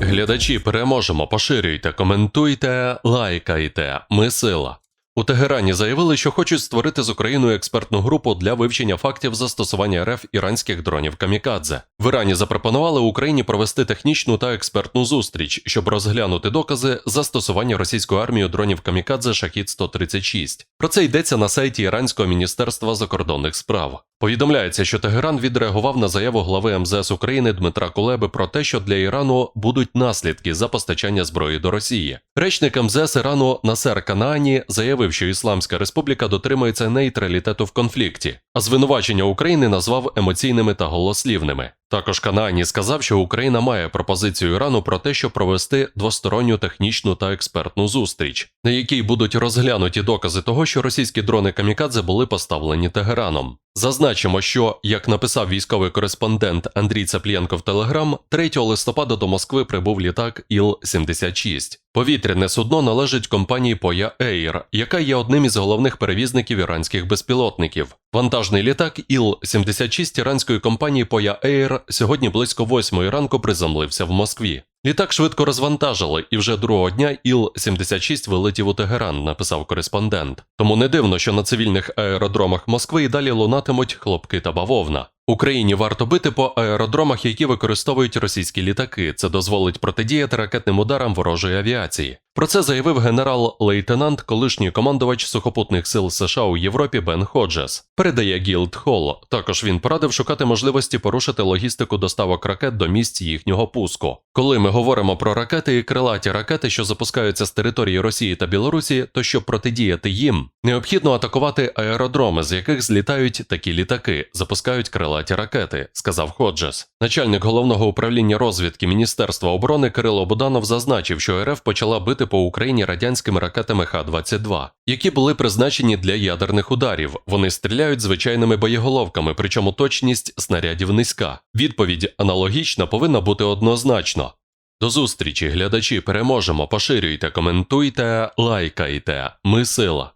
глядачі, переможемо, поширюйте, коментуйте, лайкайте. Ми сила. У Тегерані заявили, що хочуть створити з Україною експертну групу для вивчення фактів застосування РФ іранських дронів Камікадзе. В Ірані запропонували Україні провести технічну та експертну зустріч, щоб розглянути докази застосування російською армією дронів Камікадзе Шахід 136 Про це йдеться на сайті Іранського міністерства закордонних справ. Повідомляється, що Тегеран відреагував на заяву глави МЗС України Дмитра Кулеби про те, що для Ірану будуть наслідки за постачання зброї до Росії. Речник МЗС Ірану Насер Канаані заявив, що Ісламська Республіка дотримується нейтралітету в конфлікті, а звинувачення України назвав емоційними та голослівними. Також Канаані сказав, що Україна має пропозицію Ірану про те, щоб провести двосторонню технічну та експертну зустріч, на якій будуть розглянуті докази того, що російські дрони Камікадзе були поставлені Тегераном. Зазначимо, що, як написав військовий кореспондент Андрій Цеплєнко в Телеграм, 3 листопада до Москви прибув літак Іл-76. Повітряне судно належить компанії Поя Air, яка є одним із головних перевізників іранських безпілотників. Вантажний літак Іл-76 іранської компанії Поя Air сьогодні близько 8 ранку приземлився в Москві. Літак швидко розвантажили, і вже другого дня Іл-76 вилетів у Тегеран, написав кореспондент. Тому не дивно, що на цивільних аеродромах Москви і далі лунатимуть хлопки та бавовна. Україні варто бити по аеродромах, які використовують російські літаки. Це дозволить протидіяти ракетним ударам ворожої авіації. Про це заявив генерал-лейтенант, колишній командувач сухопутних сил США у Європі Бен Ходжес. Передає Гілд Холл. Також він порадив шукати можливості порушити логістику доставок ракет до місць їхнього пуску. Коли ми говоримо про ракети і крилаті ракети, що запускаються з території Росії та Білорусі, то щоб протидіяти їм, необхідно атакувати аеродроми, з яких злітають такі літаки, запускають крилаті ракети, сказав Ходжес. Начальник головного управління розвідки Міністерства оборони Кирило Буданов зазначив, що РФ почала бити по Україні радянськими ракетами Х-22, які були призначені для ядерних ударів. Вони стріляють звичайними боєголовками, причому точність снарядів низька. Відповідь аналогічна повинна бути однозначно. До зустрічі, глядачі, переможемо, поширюйте, коментуйте, лайкайте. Ми сила.